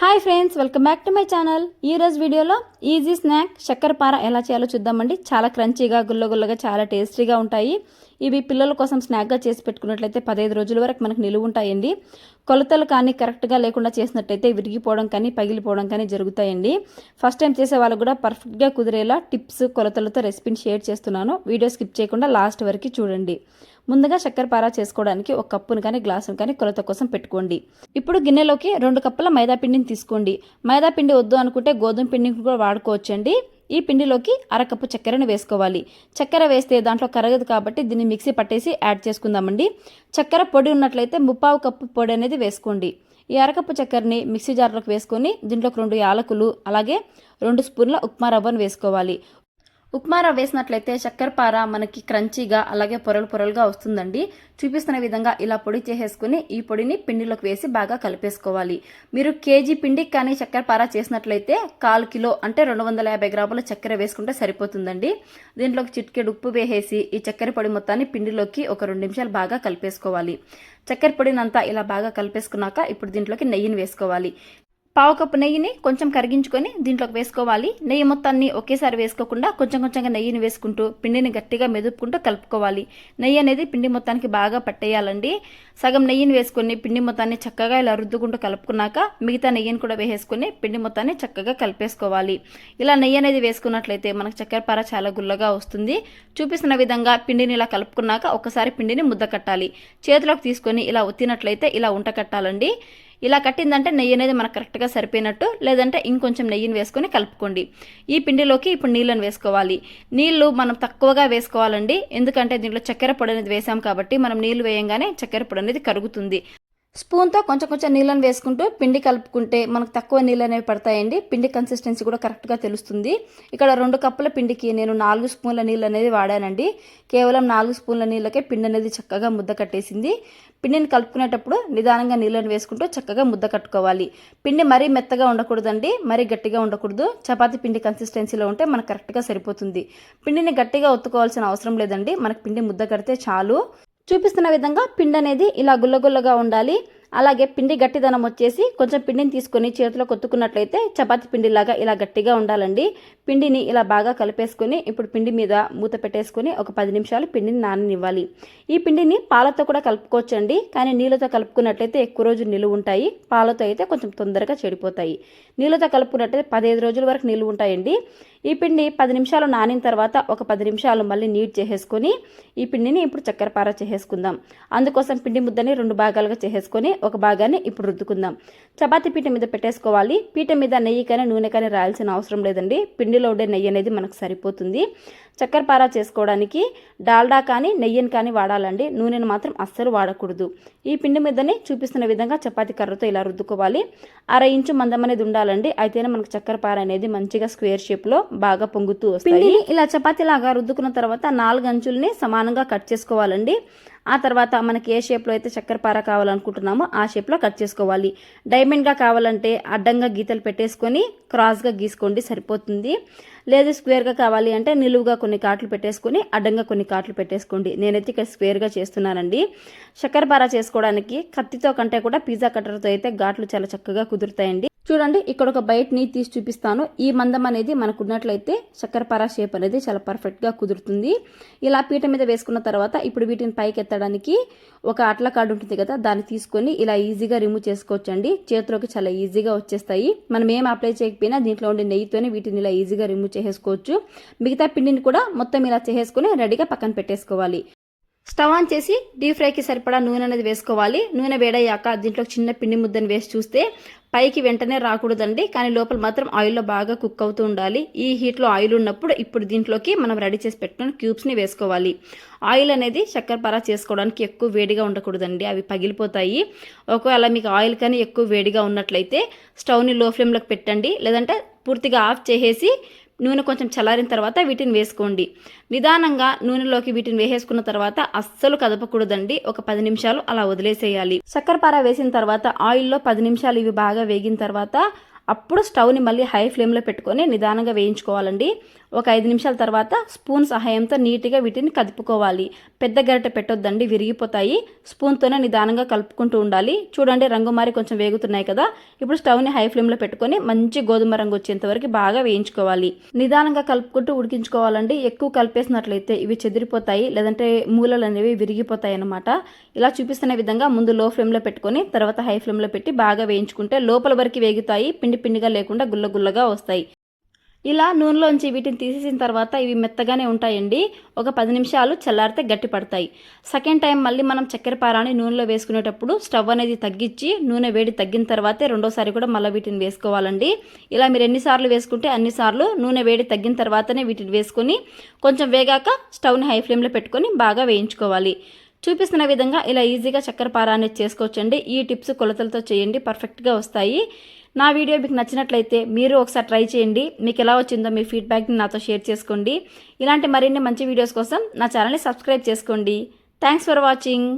Hi friends welcome back to my channel. ఈ రోజు వీడియోలో ఈజీ స్నాక్ చక్కెరపార ఎలా చేయాలో చూద్దామండి. చాలా క్రంచీగా గుల్లగుల్లగా చాలా టేస్టీగా ఉంటాయి. ఇవి పిల్లల కోసం స్నాక్గా చేసి పెట్టుకున్నట్లయితే పదహైదు రోజుల వరకు మనకు నిలువ ఉంటాయండి. కొలతలు కానీ కరెక్ట్గా లేకుండా చేసినట్టయితే విరిగిపోవడం కానీ పగిలిపోవడం కానీ జరుగుతాయండి. ఫస్ట్ టైం చేసే వాళ్ళు కూడా పర్ఫెక్ట్గా కుదిరేలా టిప్స్ కొలతలతో రెసిపీని షేర్ చేస్తున్నాను. వీడియో స్కిప్ చేయకుండా లాస్ట్ వరకు చూడండి. ముందుగా చక్కెర పారా చేసుకోవడానికి ఒక కప్పును కానీ గ్లాసును కానీ కొలత కోసం పెట్టుకోండి. ఇప్పుడు గిన్నెలోకి రెండు కప్పుల మైదా పిండిని తీసుకోండి. మైదా పిండి వద్దు అనుకుంటే గోధుమ పిండిని కూడా వాడుకోవచ్చండి. ఈ పిండిలోకి అరకప్పు చక్కెరను వేసుకోవాలి. చక్కెర వేస్తే దాంట్లో కరగదు కాబట్టి దీన్ని మిక్సీ పట్టేసి యాడ్ చేసుకుందామండి. చక్కెర పొడి ఉన్నట్లయితే ముప్పావు కప్పు పొడి అనేది వేసుకోండి. ఈ అరకప్పు చక్కెరని మిక్సీ జార్లోకి వేసుకొని దీంట్లోకి రెండు యాలకులు అలాగే రెండు స్పూన్ల ఉప్మా రవ్వను వేసుకోవాలి. ఉప్మా రవ్వ వేసినట్లయితే చక్కెర పార మనకి క్రంచీగా అలాగే పొరలు పొరలుగా వస్తుందండి. చూపిస్తున్న విధంగా ఇలా పొడి చేసేసుకుని ఈ పొడిని పిండిలోకి వేసి బాగా కలిపేసుకోవాలి. మీరు కేజీ పిండి కానీ చక్కెర పార చేసినట్లయితే కాలు కిలో అంటే రెండు వందల యాభై గ్రాముల చక్కెర వేసుకుంటే సరిపోతుందండి. దీంట్లోకి చిటికెడు ఉప్పు వేసేసి ఈ చక్కెర పొడి మొత్తాన్ని పిండిలోకి ఒక రెండు నిమిషాలు బాగా కలిపేసుకోవాలి. చక్కెర పొడినంతా ఇలా బాగా కలిపేసుకున్నాక ఇప్పుడు దీంట్లోకి నెయ్యిని వేసుకోవాలి. పావు కప్పు నెయ్యిని కొంచెం కరిగించుకొని దీంట్లోకి వేసుకోవాలి. నెయ్యి మొత్తాన్ని ఒకేసారి వేసుకోకుండా కొంచెం కొంచెంగా నెయ్యిని వేసుకుంటూ పిండిని గట్టిగా మెదుపుకుంటూ కలుపుకోవాలి. నెయ్యి అనేది పిండి మొత్తానికి బాగా పట్టేయాలండి. సగం నెయ్యిని వేసుకొని పిండి మొత్తాన్ని చక్కగా ఇలా రుద్దుకుంటూ కలుపుకున్నాక మిగతా నెయ్యిని కూడా వేసేసుకొని పిండి మొత్తాన్ని చక్కగా కలిపేసుకోవాలి. ఇలా నెయ్యి అనేది వేసుకున్నట్లయితే మనకు చక్కెరపార చాలా గుల్లగా వస్తుంది. చూపిస్తున్న విధంగా పిండిని ఇలా కలుపుకున్నాక ఒకసారి పిండిని ముద్ద కట్టాలి చేతిలోకి తీసుకొని ఇలా ఒత్తినట్లయితే ఇలా ఉంట కట్టాలండి. ఇలా కట్టిందంటే నెయ్యి అనేది మనకు కరెక్ట్గా సరిపోయినట్టు లేదంటే ఇంకొంచెం నెయ్యిని వేసుకొని కలుపుకోండి. ఈ పిండిలోకి ఇప్పుడు నీళ్ళని వేసుకోవాలి. నీళ్ళు మనం తక్కువగా వేసుకోవాలండి. ఎందుకంటే దీంట్లో చక్కెర పొడి అనేది వేసాం కాబట్టి మనం నీళ్ళు వేయంగానే చక్కెర పొడి అనేది కరుగుతుంది. స్పూన్తో కొంచెం కొంచెం నీళ్ళని వేసుకుంటూ పిండి కలుపుకుంటే మనకు తక్కువ నీళ్ళు అనేవి పడతాయండి. పిండి కన్సిస్టెన్సీ కూడా కరెక్ట్గా తెలుస్తుంది. ఇక్కడ రెండు కప్పుల పిండికి నేను నాలుగు స్పూన్ల నీళ్ళు అనేది వాడానండి. కేవలం నాలుగు స్పూన్ల నీళ్ళకే పిండి అనేది చక్కగా ముద్ద కట్టేసింది. పిండిని కలుపుకునేటప్పుడు నిదానంగా నీళ్ళని వేసుకుంటూ చక్కగా ముద్ద కట్టుకోవాలి. పిండి మరీ మెత్తగా ఉండకూడదండి మరీ గట్టిగా ఉండకూడదు. చపాతీ పిండి కన్సిస్టెన్సీలో ఉంటే మనకు కరెక్ట్గా సరిపోతుంది. పిండిని గట్టిగా ఒత్తుకోవాల్సిన అవసరం లేదండి. మనకు పిండి ముద్ద కడితే చాలు. చూపిస్తున్న విధంగా పిండి అనేది ఇలా గుల్లగుల్లగా ఉండాలి. అలాగే పిండి గట్టిదనం వచ్చేసి కొంచెం పిండిని తీసుకొని చేతిలో కొత్తుకున్నట్లయితే చపాతి పిండిలాగా ఇలా గట్టిగా ఉండాలండి. పిండిని ఇలా బాగా కలిపేసుకొని ఇప్పుడు పిండి మీద మూత పెట్టేసుకొని ఒక పది నిమిషాలు పిండిని నాననివ్వాలి. ఈ పిండిని పాలతో కూడా కలుపుకోవచ్చండి. కానీ నీళ్ళతో కలుపుకున్నట్లయితే ఎక్కువ రోజులు నిలువ ఉంటాయి. పాలతో అయితే కొంచెం తొందరగా చెడిపోతాయి. నీళ్ళతో కలుపుకున్నట్లయితే పదిహేను రోజుల వరకు నిలువ ఉంటాయండి. ఈ పిండి పది నిమిషాలు నానిన తర్వాత ఒక పది నిమిషాలు మళ్ళీ నీట్ చేసేసుకొని ఈ పిండిని ఇప్పుడు చక్కెరపార చేసేసుకుందాం. అందుకోసం పిండి ముద్దని రెండు భాగాలుగా చేసేసుకొని ఒక భాగాన్ని ఇప్పుడు రుద్దుకుందాం. చపాతీ పీట మీద పెట్టేసుకోవాలి. పీట మీద నెయ్యి కానీ నూనె కానీ రాయాల్సిన అవసరం లేదండి. పిండిలో ఉండే నెయ్యి అనేది మనకు సరిపోతుంది. చక్కెరపార చేసుకోవడానికి డాల్డా కానీ నెయ్యిని కానీ వాడాలండి. నూనెను మాత్రం అస్సలు వాడకూడదు. ఈ పిండి మీదనే చూపిస్తున్న విధంగా చపాతీ కర్రతో ఇలా రుద్దుకోవాలి. అర ఇంచు మందం అనేది ఉండాలండి. అయితేనే మనకు చక్కెరపార అనేది మంచిగా స్క్వేర్ షేప్లో బాగా పొంగుతూ వస్తాయి. ఇలా చపాతీలాగా రుద్దుకున్న తర్వాత నాలుగు అంచుల్ని సమానంగా కట్ చేసుకోవాలండి. ఆ తర్వాత మనకి ఏ షేప్లో అయితే చక్కెరపార కావాలనుకుంటున్నామో ఆ షేప్లో కట్ చేసుకోవాలి. డైమండ్గా కావాలంటే అడ్డంగా గీతలు పెట్టేసుకొని క్రాస్గా గీసుకోండి సరిపోతుంది. లేదు స్క్వేర్గా కావాలి అంటే నిలువుగా కొన్ని కాట్లు పెట్టేసుకొని అడ్డంగా కొన్ని కాట్లు పెట్టేసుకోండి. నేనైతే ఇక్కడ స్క్వేర్గా చేస్తున్నానండి. చక్కెరపార చేసుకోవడానికి కత్తితో కంటే కూడా పిజ్జా కట్టర్తో అయితే ఘాట్లు చాలా చక్కగా కుదురుతాయండి. చూడండి ఇక్కడ ఒక బయటని తీసి చూపిస్తాను. ఈ మందం అనేది మనకు ఉన్నట్లయితే చక్కెరపార షేప్ అనేది చాలా పర్ఫెక్ట్గా కుదురుతుంది. ఇలా పీట మీద వేసుకున్న తర్వాత ఇప్పుడు వీటిని పైకి ఎత్తడానికి ఒక అట్ల కార్డు ఉంటుంది కదా దాన్ని తీసుకొని ఇలా ఈజీగా రిమూవ్ చేసుకోవచ్చు అండి చేతిలోకి చాలా ఈజీగా వచ్చేస్తాయి. మనం ఏం అప్లై చేయకపోయినా దీంట్లో ఉండే నెయ్యితోనే వీటిని ఇలా ఈజీగా రిమూవ్ చేసుకోవచ్చు మిగతా పిండిని కూడా మొత్తం ఇలా చేసేసుకుని రెడీగా పక్కన పెట్టేసుకోవాలి. స్టవ్ ఆన్ చేసి డీప్ ఫ్రైకి సరిపడా నూనె అనేది వేసుకోవాలి. నూనె వేడయ్యాక దీంట్లో చిన్న పిండి ముద్దను వేసి చూస్తే పైకి వెంటనే రాకూడదండి. కానీ లోపల మాత్రం ఆయిల్లో బాగా కుక్ అవుతూ ఉండాలి. ఈ హీట్లో ఆయిల్ ఉన్నప్పుడు ఇప్పుడు దీంట్లోకి మనం రెడీ చేసి పెట్టుకున్న క్యూబ్స్ని వేసుకోవాలి. ఆయిల్ అనేది చక్కెర చేసుకోవడానికి ఎక్కువ వేడిగా ఉండకూడదండి. అవి పగిలిపోతాయి. ఒకవేళ మీకు ఆయిల్ కానీ ఎక్కువ వేడిగా ఉన్నట్లయితే స్టవ్ని లో ఫ్లేమ్లోకి పెట్టండి. లేదంటే పూర్తిగా ఆఫ్ చేసేసి నూనె కొంచెం చల్లారిన తర్వాత వీటిని వేసుకోండి. నిదానంగా నూనెలోకి వీటిని వేసేసుకున్న తర్వాత అస్సలు కదపకూడదండి. ఒక పది నిమిషాలు అలా వదిలేసేయాలి. చక్కెరపార వేసిన తర్వాత ఆయిల్లో పది నిమిషాలు ఇవి బాగా వేగిన తర్వాత అప్పుడు స్టవ్ని మళ్ళీ హై ఫ్లేమ్లో పెట్టుకొని నిదానంగా వేయించుకోవాలండి. ఒక ఐదు నిమిషాల తర్వాత స్పూన్ సహాయంతో నీట్గా వీటిని కదుపుకోవాలి. పెద్ద గరిటె పెట్టొద్దండి విరిగిపోతాయి. స్పూన్తోనే నిదానంగా కలుపుకుంటూ ఉండాలి. చూడండి రంగు మారి కొంచెం వేగుతున్నాయి కదా. ఇప్పుడు స్టవ్ని హై ఫ్లేమ్లో పెట్టుకొని మంచి గోధుమ రంగు వచ్చేంత వరకు బాగా వేయించుకోవాలి. నిదానంగా కలుపుకుంటూ ఉడికించుకోవాలండి. ఎక్కువ కలిపేసినట్లయితే ఇవి చెదిరిపోతాయి లేదంటే మూలలు అనేవి విరిగిపోతాయి అన్నమాట. ఇలా చూపిస్తున్న విధంగా ముందు లో ఫ్లేమ్లో పెట్టుకొని తర్వాత హై ఫ్లేమ్లో పెట్టి బాగా వేయించుకుంటే లోపల వరకు వేగుతాయి పిండి పిండిగా లేకుండా గుల్ల గుల్లగా వస్తాయి. ఇలా నూనెలోంచి వీటిని తీసేసిన తర్వాత ఇవి మెత్తగానే ఉంటాయండి. ఒక పది నిమిషాలు చల్లారితే గట్టి పడతాయి. సెకండ్ టైం మళ్ళీ మనం చక్కెర పారాన్ని నూనెలో వేసుకునేటప్పుడు స్టవ్ అనేది తగ్గించి నూనె వేడి తగ్గిన తర్వాతే రెండోసారి కూడా మళ్ళీ వీటిని వేసుకోవాలండి. ఇలా మీరు ఎన్నిసార్లు వేసుకుంటే అన్నిసార్లు నూనె వేడి తగ్గిన తర్వాతనే వీటిని వేసుకొని కొంచెం వేగాక స్టవ్ని హై ఫ్లేమ్లో పెట్టుకొని బాగా వేయించుకోవాలి. చూపిస్తున్న విధంగా ఇలా ఈజీగా చక్కెర పారా అనేది చేసుకోవచ్చండి. ఈ టిప్స్ కొలతలతో చేయండి. పర్ఫెక్ట్గా వస్తాయి. నా వీడియో మీకు నచ్చినట్లయితే మీరు ఒకసారి ట్రై చేయండి. మీకు ఎలా వచ్చిందో మీ ఫీడ్బ్యాక్ని నాతో షేర్ చేసుకోండి. ఇలాంటి మరిన్ని మంచి వీడియోస్ కోసం నా ఛానల్ని సబ్స్క్రైబ్ చేసుకోండి. Thanks for watching